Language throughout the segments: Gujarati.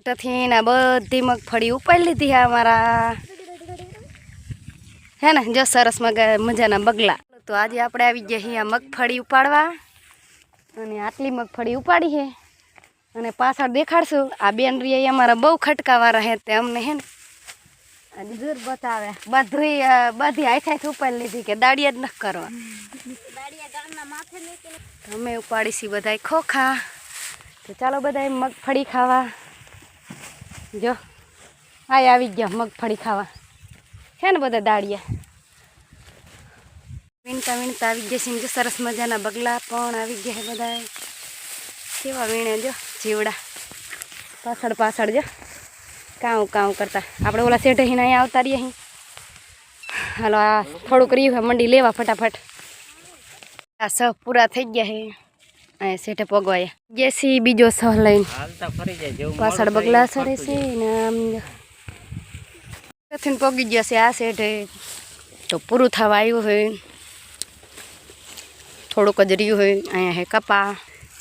ખેતરથી ને બધી મગફળી ઉપાડી લીધી હા અમારા હે ને જો સરસ મગ મજાના બગલા. તો આજે આપણે આવી ગયા અહીંયા મગફળી ઉપાડવા. અને આટલી મગફળી ઉપાડી છે. અને પાછળ દેખાડશું. આ બેન રી અમારા બહુ ખટકાવાળા હે તે અમને હે ને. અને દૂર બતાવે. બધી બધી હાથ ઉપાડી લીધી કે દાડિયા જ ન કરવા. અમે ઉપાડીશી બધા ખોખા. તો ચાલો બધા મગફળી ખાવા. જો આ આવી ગયા, મગફળી ખાવા. છે ને બધા દાળિયા? વીણતા વીણતા આવી ગયા છે જો, સરસ મજાના બગલા પણ આવી ગયા છે બધા કેવા વીણે જો, જીવડા. પાછળ પાછળ જો, કાઉ કાઉ કરતા. આપણે ઓલા શેઠે અહીં અહીંયા આવતા રહીએ અહીં હાલો, આ થોડુંક રહ્યું મંડી લેવા ફટાફટ. આ સહ પૂરા થઈ ગયા છે. અહીંયા શેઠે પગવાયા જેસી બીજો સહ લઈને હાલતા ફરી જાય જેવું પાછળ બગલા સરે છે ને આમ કથીને પગી ગયા છે આ શેઠે તો પૂરું થવા આવ્યું હોય થોડુંક જ રહ્યું હોય અહીંયા હે કપા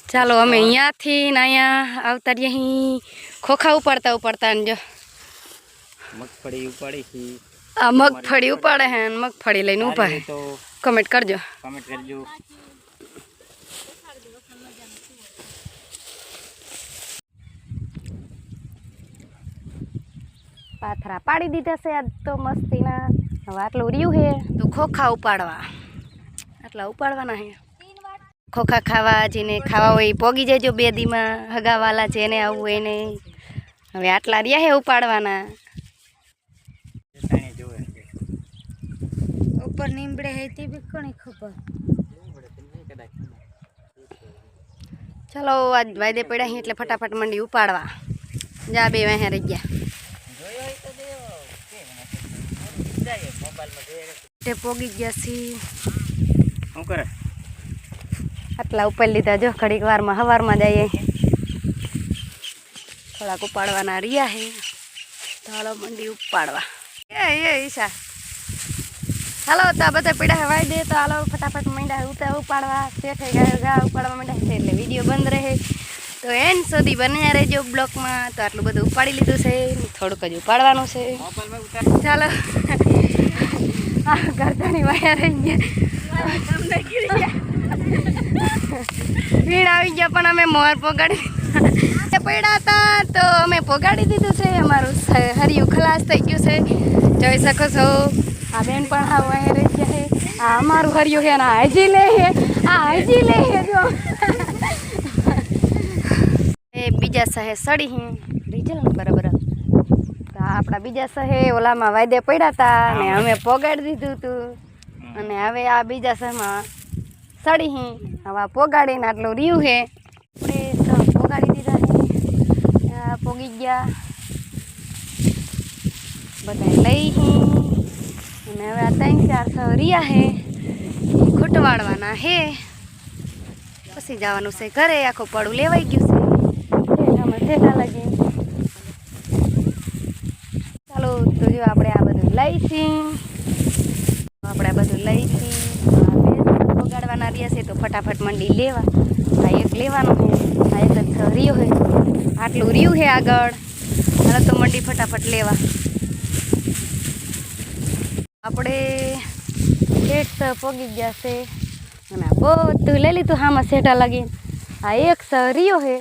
ચાલો અમે અહીંયાથી ને અહીંયા આવતા રહીએ અહીં ખોખા ઉપાડતા ઉપાડતા ને જો મગફળી ઉપાડી છે આ મગફળી ઉપાડે હે ને મગફળી લઈને ઊભા હે તો કમેન્ટ કરજો કમેન્ટ કરજો પાથરા પાડી દીધા છે આજ તો મસ્તીના. હવે આટલું રહ્યું હે તો ખોખા ઉપાડવા. આટલા ઉપાડવાના હે ખોખા ખાવા જેને ખાવા હોય પોગી જજો બે દીમાં. હગાવાલા જેને આવવું હોય એને. હવે આટલા રહ્યા હે ઉપાડવાના. તાણે જોવે છે. ઉપર નીમડે હે તે બી કોની ખબર? ચલો આજ વાયદે પડ્યા હી એટલે ફટાફટ મંડી ઉપાડવા. જા બે વાહ્યા રહી ગયા જોયો હોય તો દેવો કેમ નથી? જાય મોબાઈલમાં જોઈએ તે પોગી ગયા છી શું કરે? આટલા ઉપર લીધા જો ઘડીક વારમાં હવારમાં જઈએ. થોડાક ઉપાડવાના રહ્યા હે. તો મંડી ઉપાડવા. એ એ ઈશા. હાલો તો આ બધા પીડા હવાઈ દે તો હાલો ફટાફટ મીંડા ઉતા ઉપાડવા. શેઠે ગાય ગા ઉપાડવા માંડ્યા છે એટલે વીડિયો બંધ રહે. તો એન સુધી બન્યા રહેજો બ્લોકમાં. તો આટલું બધું ઉપાડી લીધું છે. થોડુંક જ ઉપાડવાનું છે. ચાલો. ભીડ આવી ગયા, પણ અમે મોર પોગાડી. પડ્યા હતા તો અમે પોગાડી દીધું છે. અમારું હરિયું ખલાસ થઈ ગયું છે. જોઈ શકો છો, આ બેન પણ હા વાયા ગયા છે. આ અમારું હરિયું છે ને હજી લે છે. આ હજી લે છે એ બીજા સહે સડી હે. રીજલ ને બરાબર. આપણા બીજા સહે ઓલામાં વાયદે પડ્યા હતા ને અમે પોગાડી દીધું હતું. અને હવે આ બીજા સહમાં સડી હી. હવે પોગાડીને આટલું રહ્યું છે આપણે પોગાડી દીધા આ પોગી ગયા. બધા લઈ હી. અને હવે આ ત્રણ ચાર સો રહ્યા એ ખૂટવાડવાના હે. પછી જવાનું છે ઘરે. આખું પડું લેવાઈ ગયું છે. ચાલો, તો જો આપણે આ બધું લઈશી આપણે બધું લઈ વગાડવાના રહ્યા છે તો ફટાફટ મંડી લેવા. આ એક લેવાનો છે. આ એક જ રહ્યો છે. આટલું રહ્યું છે આગળ. હવે તો મંડી ફટાફટ લેવા. આપણે શેઠ પોગી ગયા છે. અને બધું લઈ લીધું હામાં સેટા લાગીને. આ એક સ રહ્યો છે.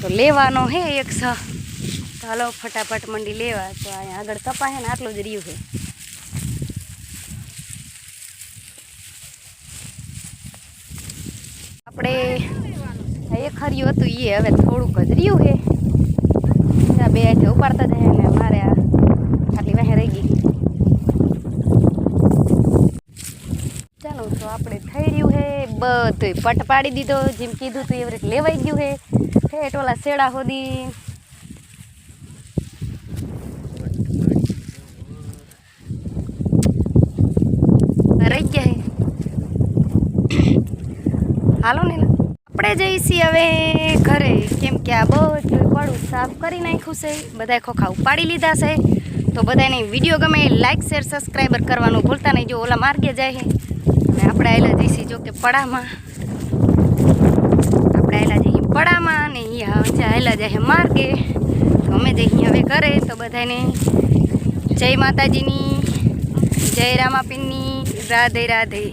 તો લેવાનો હે એક સ તો હાલો ફટાફટ મંડી લેવા. તો અહીંયા આગળ કપાશે ને આટલું જ રહ્યું છે. આપણે એ ખર્યું હતું એ હવે થોડુંક જ રહ્યું છે. ત્યાં બે હાથે ઉપાડતા જાય ને મારે આ આટલી વાહે રહી ગઈ. ચાલો, તો આપણે થઈ રહ્યું છે. બધું પટ પાડી દીધો, જેમ કીધું તું એવી રીતે લેવાઈ ગયું છે. ઠેઠ ઓલા શેડા સુધી રહી ગયા છે હાલો ને આપણે જઈશી હવે ઘરે. કેમ કે આ બધું પડું સાફ કરી નાખ્યું છે. બધાએ ખોખા ઉપાડી લીધા છે. તો બધાને વીડિયો ગમે લાઇક શેર સબસ્ક્રાઈબર કરવાનું ભૂલતા નહીં. જો ઓલા માર્ગે જાય અને આપણે આવેલા જઈશી જો કે પડામાં. આપણે આવેલા જઈએ પડામાં અને અહીંયા આવેલા જાય જઈએ હવે ઘરે. તો બધાને જય માતાજીની, જય રામાપીરની રાધે રાધે.